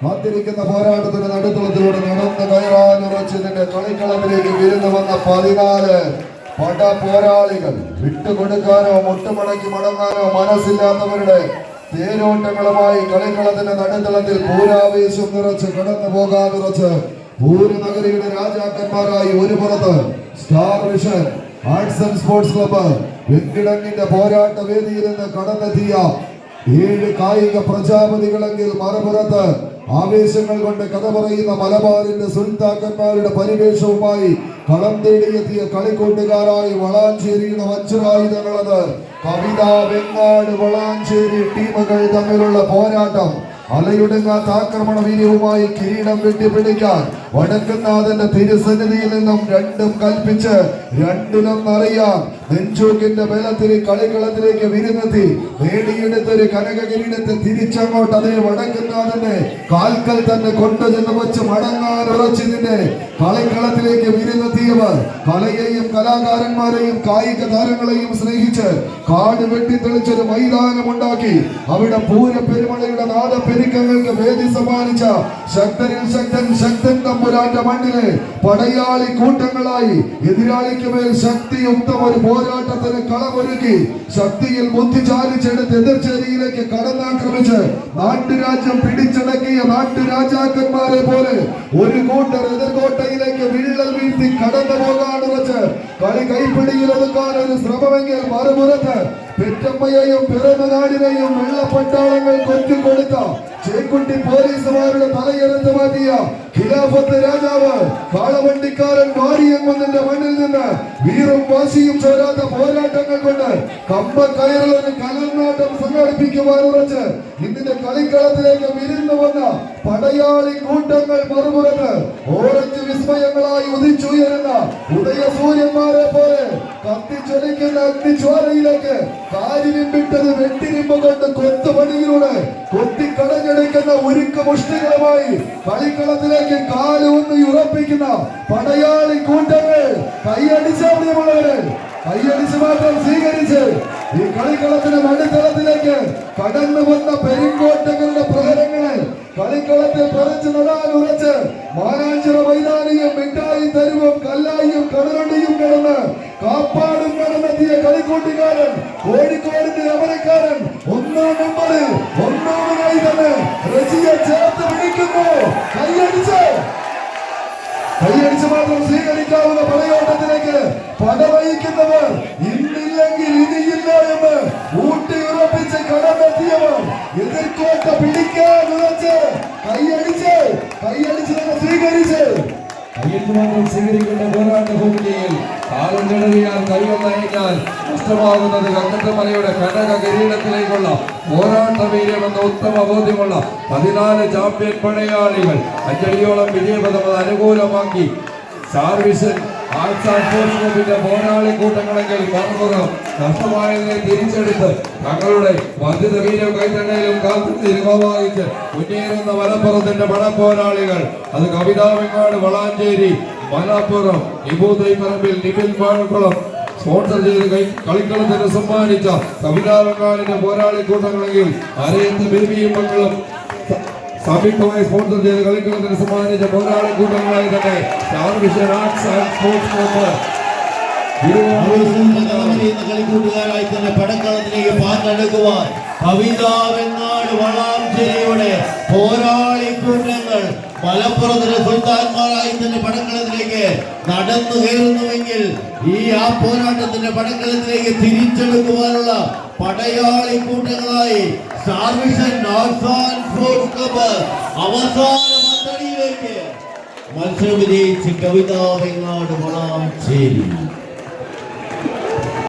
കാത്തിരിക്കുന്ന പോരാട്ടത്തിന്റെ നടുത്തളത്തിലൂടെ നടന്ന് കയറാൻ ഉറച്ചതിന്റെ കളിക്കളത്തിലേക്ക് വിരുന്ന് വന്ന പതിനാല് പട പോരാളികൾ വിട്ടുകൊടുക്കാനോ മുട്ടുമടക്കി മടങ്ങാനോ മനസ്സില്ലാത്തവരുടെ തേരോട്ടങ്ങളുമായി കളിക്കളത്തിന്റെ നടുത്തളത്തിൽ പൂരാവേശം നിറച്ച് കടന്നു പോകാൻ ഉറച്ച് നഗരിയുടെ രാജാക്കന്മാരായി ഒരു പുറത്ത് star vision arts and sports club വെങ്കിടങ്ങിന്റെ പോരാട്ട വേദിയിൽ നിന്ന് കടന്നെത്തിയ ഏഴ് കായിക പ്രജാപതികളെങ്കിൽ മറുപുറത്ത് ആവേശങ്ങൾ കൊണ്ട് കഥ പറയുന്ന മലബാറിന്റെ സുൽത്താക്കന്മാരുടെ പരിവേഷവുമായി കളം തേടിയെത്തിയ കളിക്കൂട്ടുകാരായി വളാഞ്ചേരിയുടെ വജ്രായുധങ്ങളത്. കവിത വെങ്ങാട് വളാഞ്ചേരി ടീമുകൾ തമ്മിലുള്ള പോരാട്ടം അലയുടങ്ങാത്ത ആക്രമണ വീര്യവുമായി കിരീടം വെട്ടിപ്പിടിക്കാൻ വടക്കുന്നാഥന്റെ തിരുസന്നിധിയിൽ നിന്നും രണ്ടും കൽപ്പിച്ച് രണ്ടിലൊന്നറിയാം നെഞ്ചൂക്കിന്റെ ബലത്തിൽ കളിക്കളത്തിലേക്ക് വിരുന്നെത്തി. നേടിയെടുത്തൊരു കനക കിരീടത്തെ തിരിച്ചങ്ങോട്ട് അതേ വടക്കുന്നാഥന്റെ കാൽക്കൽ തന്നെ കൊണ്ടുചെന്ന് വെച്ച് മടങ്ങാൻ ഉറച്ചു നിന്നെ. കളിക്കളത്തിലേക്ക് വിരുന്നെത്തിയവർ കലയെയും കലാകാരന്മാരെയും കായിക താരങ്ങളെയും സ്നേഹിച്ച് കാട് വെട്ടിത്തെളിച്ചൊരു മൈതാനമുണ്ടാക്കി. അവിടെ പൂര പെരുമഴയുടെ നാദപ്പെരുക്കങ്ങൾക്ക് വേദി സമ്മാനിച്ച ശക്തരിൽ ശക്തൻ ശക്തൻ തമ്പുരാന്റെ മണ്ണിലെ പടയാളി കൂട്ടങ്ങളായി എതിരാളിക്ക് മേൽ ശക്തിയുക്തം ഒരു പോരാട്ടത്തിന് കളമൊരുക്കി ശക്തിയിൽ ബുദ്ധിചാലിച്ചെടുത്ത് എതിർച്ചേരിയിലേക്ക് കടന്നാക്രമിച്ച് നാട്ടുരാജ്യം പിടിച്ചടക്കിയ നാട്ടുരാജാക്കന്മാരെ പോലെ ഒരു കൂട്ടർ എതിർകോട്ടയിലേക്ക് വിള്ളൽ വീഴ്ത്തി കടന്നു പോകാണ് വെച്ച് കളി കൈപ്പിടിയിൽ ഒതുക്കാൻ ഒരു ശ്രമമെങ്കിൽ മറുപുറത്ത് പെറ്റമ്മയെയും പിറന്നനാടിനെയും വെള്ളപ്പട്ടാളങ്ങൾ കൊത്തിക്കൊടുത്ത ചേക്കുട്ടി പോലീസുമാരുടെ തലയെടുത്ത് മാറ്റിയ ഖിലാഫത്ത് രാജാവ് കാളവണ്ടിക്കാരൻ മാരിയങ്കുന്നിന്റെ മണ്ണിൽ നിന്ന് വീറും വാശിയും ചേരാത്ത പോരാട്ടങ്ങൾ കൊണ്ട് കമ്പ കയറിൽ ഒരു കലർനാട്ടം സംഘടിപ്പിക്കുവാൻ ഉറച്ച് ഇതിന്റെ കളിക്കളത്തിലേക്ക് വിരുന്നു വന്ന പടയാളി കൂട്ടങ്ങൾ മറുപുറത്ത് ഓറഞ്ച് വിസ്മയങ്ങളായി ഉദിച്ചുയരുന്ന ഉദയ പോലെ കത്തിച്ചൊലിക്കുന്ന അഗ്നിജ്വാലയിലേക്ക് കാരിലിമ്പിട്ടത് വെട്ടിരിമ്പ് കൊണ്ട് കൊത്തുപണിയിലൂടെ കൊത്തിക്കടഞ്ഞെടുക്കുന്ന ഉരുക്ക് മുഷ്ടികളുമായി കളിക്കളത്തിലേക്ക് കാൽ ഒന്ന് ഉറപ്പിക്കുന്ന പടയാളി കൂട്ടങ്ങൾ കൈയടിച്ച പ്രിയമുള്ളവരെ കൈയടിച്ച് മാത്രം സ്വീകരിച്ച് ഈ കളിക്കളത്തിന്റെ മണിത്തലത്തിലേക്ക് കടന്നു വന്ന പെരുങ്കോട്ടകളുടെ പ്രഹരങ്ങളെ കളിക്കളത്തെ പറിച്ചു നടാൻ ഉറച്ച് മാനാഞ്ചിറ മൈതാനിയും കോഴിക്കോടിന്റെ അമരക്കാരൻ ഒന്നാം നമ്പറിൽ ഒന്നാമനായി തന്നെ റജിയെ ചേർത്ത് പിടിക്കുന്നു. കൈയടിച്ച്. കൈയടിച്ച് മാത്രം സ്വീകരിക്കാവുന്ന പടയോട്ടത്തിലേക്ക് പടവഹിക്കുന്നവർ ഇന്നില്ലെങ്കിൽ ഇനിയില്ല എന്ന് ഊട്ടി ഉറപ്പിച്ച് കടമെത്തിയവർ എതിർക്കോട്ട പിടിക്കാൻ ഉറച്ച്. കൈയടിച്ച്. കൈയടിച്ച് തന്നെ സ്വീകരിച്ച്. കയ്യിൽ മാത്രം സ്വീകരിക്കേണ്ട പോരാട്ട ഭൂമികയിൽ കാലം കിടറിയാൽ കൈയൊന്നയഞ്ഞാൽ നഷ്ടമാകുന്നത് കങ്കട്ടമലയുടെ കനക കിരീടത്തിലേക്കുള്ള പോരാട്ട വീര്യമെന്ന ഉത്തമ ബോധ്യമുള്ള പതിനാല് ചാമ്പ്യൻ പടയാളികൾ അഞ്ചടിയോളം വിജയപഥം അത് അനുകൂലമാക്കി. സാർവിസൻ ക്ലബിന്റെ പോരാളി കൂട്ടങ്ങളെങ്കിൽ മറുമുഖം നഷ്ടമായതിനെ തിരിച്ചെടുത്ത് തങ്ങളുടെ വർദ്ധിത വീര്യം കൈത്തണ്ടയിലും കാത്തിരുമാവാഹിച്ച് മുന്നേറുന്ന മലപ്പുറത്തിന്റെ പടപ്പോരാളികൾ. അത് കവിതാവിങ്ങാട് വളാഞ്ചേരി മലപ്പുറം നിബൂതൈ പറമ്പിൽ നിബിൻ പാഴക്കുളം സ്പോൺസർ ചെയ്ത് കളിക്കളത്തിന് സമ്മാനിച്ച കവിതാ പോരാളി കൂട്ടങ്ങളെങ്കിൽ അരയത്ത് ബേബിയും മക്കളും സംയുക്തമായി സ്പോൺസർ ചെയ്ത് കളിക്കളത്തിന് സമ്മാനിച്ച പോരാളി കൂട്ടങ്ങളായി തന്നെ star vision arts and sports കളിക്കൂട്ടുകാരായി തന്നെ പടക്കളത്തിലേക്ക് പാഞ്ഞെടുക്കുവാൻ കവിതാവെങ്ങാട് വളാഞ്ചേരിയുടെ പോരാ മലപ്പുറത്തിലെ സുൽത്താൻമാരായി തന്നെ പടക്കളത്തിലേക്ക് നടന്നു കയറുന്നുവെങ്കിൽ ഈ ആ പോരാട്ടത്തിന്റെ പടക്കളത്തിലേക്ക് തിരിച്ചെടുക്കുവാനുള്ള പടയാളി കൂട്ടങ്ങളായി അവസാന മത്സരം വിജയിച്ച് കവിതാവെങ്ങാട് വളാഞ്ചേരി.